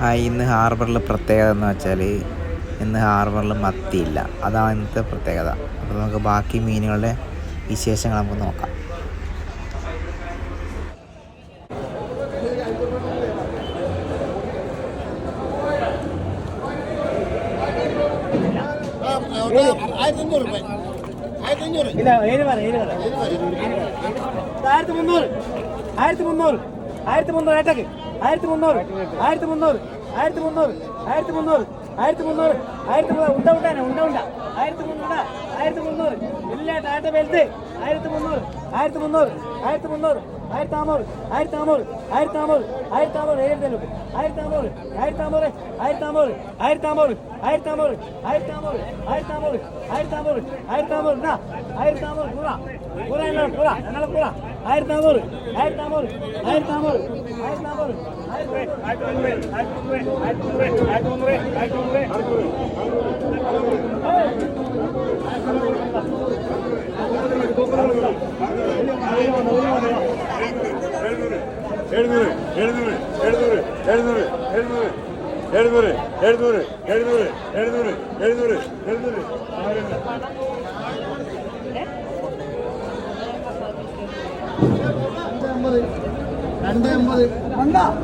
Hi ഇന്ന് ഹാർബറിൽ പ്രത്യേകത എന്ന് വെച്ചാൽ ഇന്ന് ഹാർബറിൽ മത്തിയില്ല അതാണ് ഇന്നത്തെ പ്രത്യേകത. അപ്പോൾ നമുക്ക് ബാക്കി മീനുകളുടെ വിശേഷങ്ങൾ നമുക്ക് നോക്കാം. ആയിരത്തി മുന്നൂറ്. ആയിരത്തി മുന്നൂറ്. ആയിരത്തി മുന്നൂറ് ഏട്ടക്ക്. ആയിരത്തി മുന്നൂറ് ആയിരത്തി മുന്നൂറ് ആയിരത്തി മുന്നൂറ് ആയിരത്തി മുന്നൂറ് ആയിരത്തി മുന്നൂറ് ആയിരത്തി മുന്നൂറ് ഉണ്ട ഉണ്ട. ഉണ്ട ആയിരത്തി മുന്നൂറ ആയിരത്തി മുന്നൂറ് ഇല്ല താഴത്തെ വെൽത്ത് ആയിരത്തി മുന്നൂറ് ആയിരത്തി മുന്നൂറ് ആയിരത്തി മുന്നൂറ് ആയിരത്തി അഞ്ഞൂറ് ആയിരത്തി അഞ്ഞൂറ് ആയിരത്തി അഞ്ഞൂറ് ആയിരത്തി അഞ്ഞൂറ് ഏഴ് തരും ആയിരത്തി അഞ്ഞൂറ് ആയിരത്തി അഞ്ഞൂറ് ആയിരത്തി അഞ്ഞൂറ് ആയിരത്തി അഞ്ഞൂറ് ആയിരത്തി അഞ്ഞൂറ് ആയിരത്തി അഞ്ഞൂറ് ആയിരത്തി അഞ്ഞൂറ് ആയിരത്തി അഞ്ഞൂറ് ആയിരത്തി അഞ്ഞൂറ് ആയിരത്തി അഞ്ഞൂറ് കൂറ കൂറ എന്നാ കൂറ എന്നാ കൂറ ആയിരത്തി അഞ്ഞൂറ് ആയിരത്തി അഞ്ഞൂറ് ആയിരത്തി അഞ്ഞൂറ് ആയിരത്തി അഞ്ഞൂറ് എഴുന്നൂറ് എഴുന്നൂറ് എഴുന്നൂറ് എഴുന്നൂറ് എഴുന്നൂറ് എഴുന്നൂറ് എഴുന്നൂറ് എഴുന്നൂറ് എഴുന്നൂറ് എഴുന്നൂറ് എൺപത് രണ്ട് എൺപത്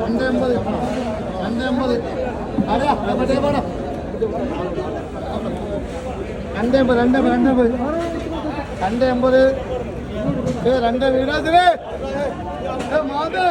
രണ്ട് എൺപത് രണ്ട് എൺപത് അറിയാം എവിടെ വേണം രണ്ട് എൺപത് രണ്ട് രണ്ട് എൺപത് രണ്ട് എൺപത് രണ്ട് വീടാതിന് മാതേ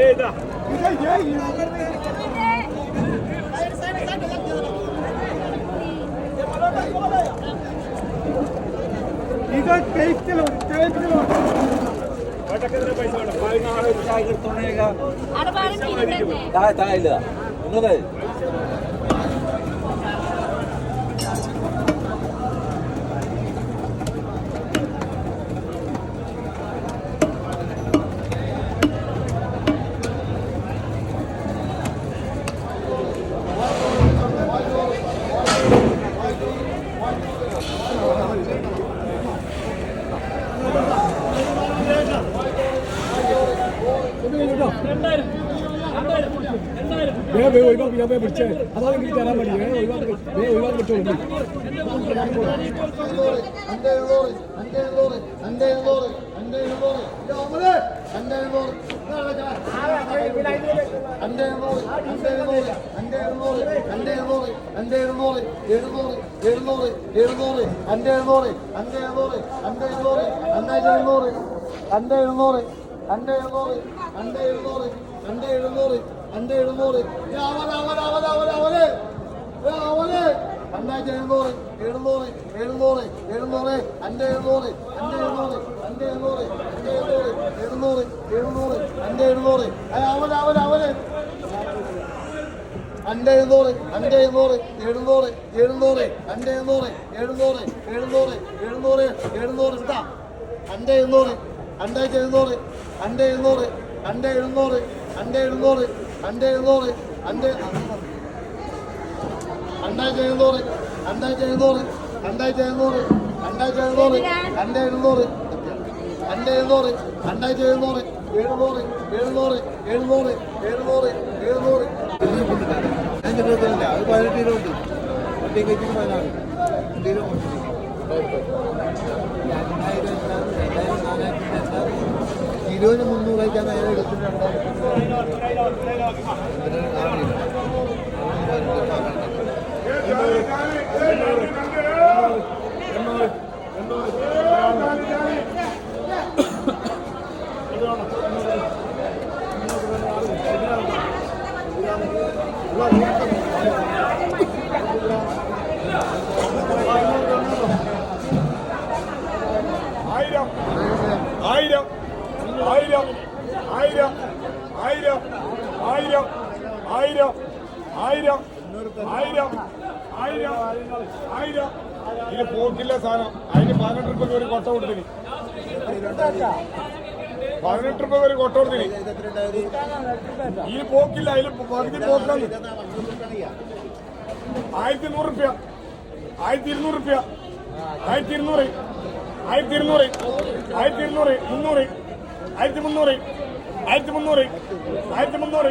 ഏതാ Thank you. ഇതൊക്കെ ഇതാ കേക്കലോ കേക്കലോ വാടക്കെത്ര പൈസ വേണം. 14000 തുണയേക അട 12000 ഇല്ല ഇന്നതേ വേ വേ ഒഴിവാക്കി ഞാൻ പിടിച്ചേ അതാണ് എനിക്ക് തരാൻ പറ്റി വേ ഒഴിവാക്കി വേ ഒഴിവാക്കി പറ്റുള്ളൂ അന്റെ എഴുന്നൂറ് അന്റെ എഴുന്നൂറ് രണ്ട് എഴുന്നൂറ് രണ്ട് എഴുന്നൂറ് രണ്ട് എഴുന്നൂറ് രണ്ട് എഴുന്നൂറ് അവർ അവർ അവർ അവർ അവർ അവർ രണ്ടായിരത്തി എഴുന്നൂറ് എഴുന്നൂറ് എഴുന്നൂറ് എഴുന്നൂറ് അന്റെ എഴുന്നൂറ് അന്റെ എഴുന്നൂറ് അന്റെ എഴുന്നൂറ് അന്റെ എഴുന്നൂറ് എഴുന്നൂറ് എഴുന്നൂറ് അന്റെ എഴുന്നൂറ് അവർ അവർ അവർ അന്റെ എഴുന്നൂറ് അന്റെ എഴുന്നൂറ് എഴുന്നൂറ് എഴുന്നൂറ് അന്റെ എഴുന്നൂറ് എഴുന്നൂറ് എഴുന്നൂറ് എഴുന്നൂറ് എഴുന്നൂറ് കിട്ടാം എഴുന്നൂറ് അണ്ടായിരത്തി എഴുന്നൂറ് അന്റെ എഴുന്നൂറ് അന്റെ എഴുന്നൂറ് അന്റെ എഴുന്നൂറ് അന്റെ എഴുന്നൂറ് അന്റെ രണ്ടായിരത്തി എഴുന്നൂറ് രണ്ടായിരത്തി എഴുന്നൂറ് രണ്ടായിരത്തി എഴുന്നൂറ് രണ്ടായിരത്തി എഴുന്നൂറ് രണ്ട് എഴുന്നൂറ് രണ്ട് എഴുന്നൂറ് രണ്ടായിരത്തി എഴുന്നൂറ് എഴുന്നൂറ് എഴുന്നൂറ് എഴുന്നൂറ് എഴുന്നൂറ് എഴുന്നൂറ് അത് പതിനെട്ട് കിലോ ഉണ്ട് വണ്ടി കഴിച്ചിട്ട് പതിനാറ്. കിലോ കിലോന് മുന്നൂറായിട്ടാണ് അയാൾ എടുത്തിട്ടുണ്ട് ആയിരം ആയിരം ആയിരം ആയിരം ആയിരം ആയിരം. ഇത് പോക്കില്ല സാധനം. അതിന് പതിനെട്ട് രൂപ ഒരു കൊട്ട കൊടുത്തിനി. പതിനെട്ട് രൂപ ഒരു കൊട്ട കൊടുത്തിനി. ഈ പോക്കില്ല അതിൽ പകുതി പോക്കാണ് ആയിരത്തി നൂറ് റുപ്യ. ആയിരത്തി ഇരുന്നൂറ് റുപ്യ. ആയിരത്തി ഇരുന്നൂറ് ആയിരത്തി ഇരുന്നൂറ് ആയിരത്തി ഇരുന്നൂറ് മുന്നൂറ് ആയിരത്തി മുന്നൂറ് ആയിരത്തി മുന്നൂറ് ആയിരത്തി മുന്നൂറ്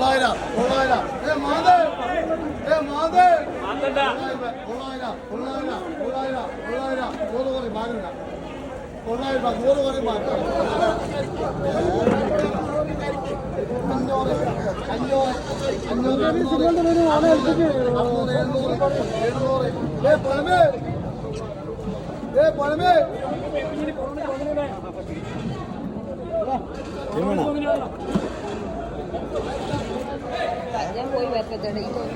തൊള്ളായിരം തൊള്ളായിരം ഏ മാതേ ഏ മാതേ തൊള്ളായിരം തൊള്ളായിരം തൊള്ളായിരം തൊള്ളായിരം നൂറ് കോടി മാറില്ല തൊള്ളായിരം നൂറ് കോടി മാറ്റാം അഞ്ഞൂറ് അഞ്ഞൂറ് അഞ്ഞൂറ് അറുന്നൂറ് എഴുന്നൂറ് എഴുന്നൂറ് ഏ പഴമേ ഏ हैं वही बात कर रही तो